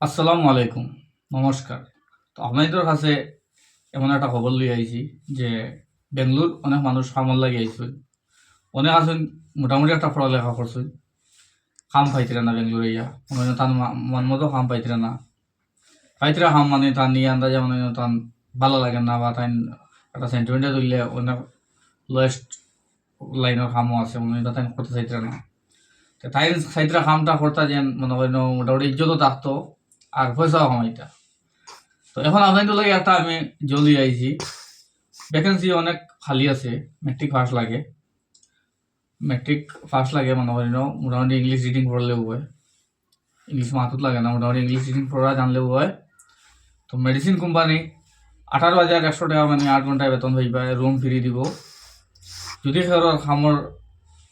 আসসালামু আলাইকুম। নমস্কার। তো আপনাদের কাছে এমন একটা খবর লিয়ে আইছি যে বেঙ্গলোর অনেক মানুষ কামল লাগি আইছিল অনেক আছেন, মোটামুটি একটা পড়ালেখা করছেন কাম পাইতিরা না বেঙ্গলোরে ইয়া তার মন মতো কাম পাইতিরা না। পাইতিরা কাম মানে তার নিয়ে আন্দাজে মানে তার ভালো লাগে না বা তাই একটা সেন্টিমেন্টে তুললে অনেক লোয়েস্ট লাইনের কামও আছে, মনে মানে তাই করতে চাইতিরা না। তাই চাইতিরা কামটা করতে যেন মনে করেন মোটামুটি ইজ্জতও থাকতো আর পয়সাও কামাইতা তো এখন আপনাদের লাগে একটা আমি জলদি আইছি। ভ্যাকেন্সি অনেক খালি আছে মেট্রিক পাস লাগে। মেট্রিক পাস লাগে মনে করি মোটামুটি ইংলিশ রিডিং পড়লেও হয় ইংলিশ মাথাত লাগে না, মোটামুটি ইংলিশ রিডিং পড়া জানলেও হয় তো মেডিসিন কোম্পানি আঠারো হাজার একশো টাকা মানে আট ঘন্টায় বেতন হইবা রুম ফ্রি দিব। যদি সেগুলোর খামর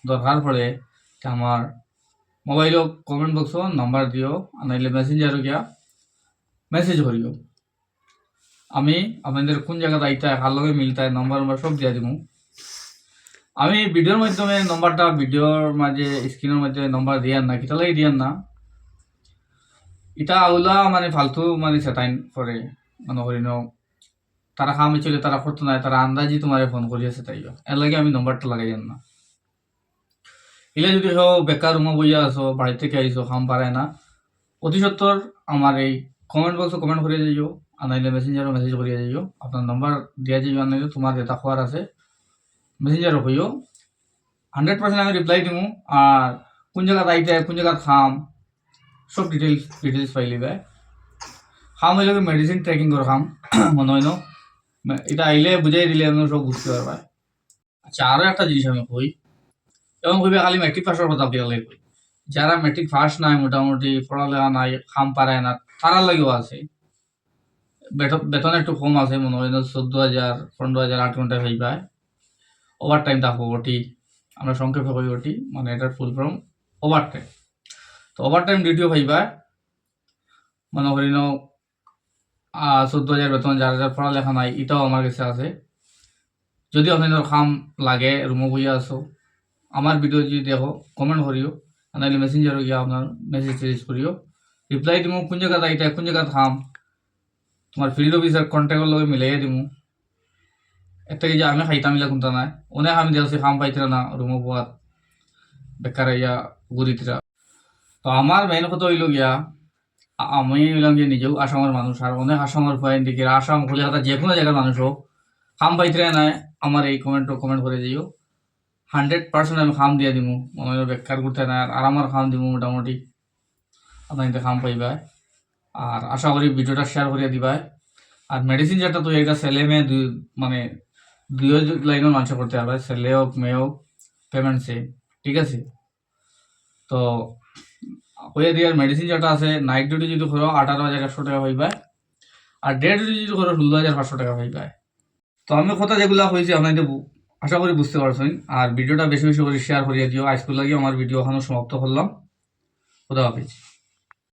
দরকার পড়ে আমার কমেন্ট বক্সও নাম্বার দিও আর নাইলে মেসেঞ্জারও গিয়া মেসেজ করিও আমি আপনাদের কোন জায়গাতে আইতা কার লগে মিলতায় নম্বর নম্বর সব দিয়া দিব আমি ভিডিওর মাধ্যমে নম্বরটা ভিডিওর মাঝে স্ক্রিনের মধ্যে নম্বর দিয়ান না কিতা লাগে দিয়ান না ইটা আউলা মানে ফালতু মানে সেটাইন করে মনে করি ন তারা কামে চলে তারা করতো না তারা আন্দাজি তোমারে ফোন করিয়া সেটাইও এর লাগে আমি নম্বরটা লাগাই যান না ইলে যদি কেউ বেকার রুমে বইয়া আছো বাড়ি থেকে আইসো খাম পারে না, অতি সত্তর আমার এই কমেন্ট বক্সে কমেন্ট করে যাইও আর নাইলে মেসেঞ্জারও মেসেজ করিয়া যাইও আপনার নাম্বার দিয়া যাইও আর নাইলে তোমার যেটা খোয়ার আছে মেসেঞ্জারও হইও হান্ড্রেড পার্সেন্ট আমি রিপ্লাই দিব আর কোন জায়গাত আইতে, কোন জায়গাত খাম সব ডিটেলস ডিটেলস পাই লিবে। খাম হইলে মেডিসিন ট্রেকিং করে খাম, মনে হয় এটা আইলে বুঝাই দিলে, আমি সব বুঝতে পারবা আচ্ছা আরও একটা জিনিস আমি কই এবং কইবে খালি মেট্রিক পাসের কথা কিনা লাগে কই যারা মেট্রিক পাস নাই, মোটামুটি পড়ালেখা নাই খাম পারায় না তারার লাগেও আছে। বেত- বেতন একটু কম আছে, মনে হয় চোদ্দ হাজার পনেরো হাজার আট ঘণ্টা হয়ে পায় ওভার টাইম থাকব ওটি আমরা সংক্ষেপে করি ওটি মানে এটার ফুল ফর্ম ওভার টাইম তো ওভার টাইম ডিউটিও পাইবা। মনে করি ন চোদ্দ হাজার বেতন যার যার পড়ালেখা নাই, এটাও আমার কাছে আছে। যদি আপনাদের খাম লাগে রুমো বইয়া আছো। আমার ভিডিও যদি দেখো কমেন্ট করিও নাহলে মেসেঞ্জারও গিয়া আপনার মেসেজ টেসেজ করিও। রিপ্লাই দিমু, কোন জায়গাত আইটা কোন জায়গাত খাম তোমার ফিল্ড অফিসার কন্ট্যাক্টের লগে মিলাইয়া দিমু। একটা যে আমি খাইতাম ইলা কোনটা নাই। অনেক আমি দেখছি খাম পাইতিরা না রুমো পোয়াত বেকার ইয়া ঘুরিতিরা তো আমার মেইন কথা হইল গিয়া আমি হইলাম যে নিজেও আসামের মানুষ, আর অনেক আসামের পয়েন্ট দিকে আসাম কলিকাতা যে কোনো জায়গার মানুষ হোক খাম পাইতিরা নাই। আমার এই কমেন্ট কমেন্ট করে দিও। হান্ড্রেড পার্সেন্ট আমি খাম দিয়ে দিমু। মনে হয় বেকার করতে না আর আমার খাম দিমু মোটামুটি। আপনাদের খাম পাইবা। আর আশা করি ভিডিওটা শেয়ার করে দিবা আর মেডিসিন যেটা তো এটা ছেলে মেয়ে দুই মানে দুই লাইনের মানুষ করতে পারবে ছেলে হোক মেয়ে হোক পেমেন্ট সেম ঠিক আছে? তো, কইয়া দিয়ার মেডিসিন যেটা আছে নাইট ডিউটি যদি করো আঠারো হাজার একশো টাকা হইবা আর ডে ডিউটি যদি করো ষোলো হাজার পাঁচশো টাকা হইবা তো আমি কথা যেগুলো হয়েছে আপনাদের আশা করি বুঝতে পারছেন। আর ভিডিওটা বেশি বেশি করে শেয়ার করিয়ে দিও। আজকে লাগিয়ে আমার ভিডিও এখনও সমাপ্ত করলাম। খুদা হাফিজ।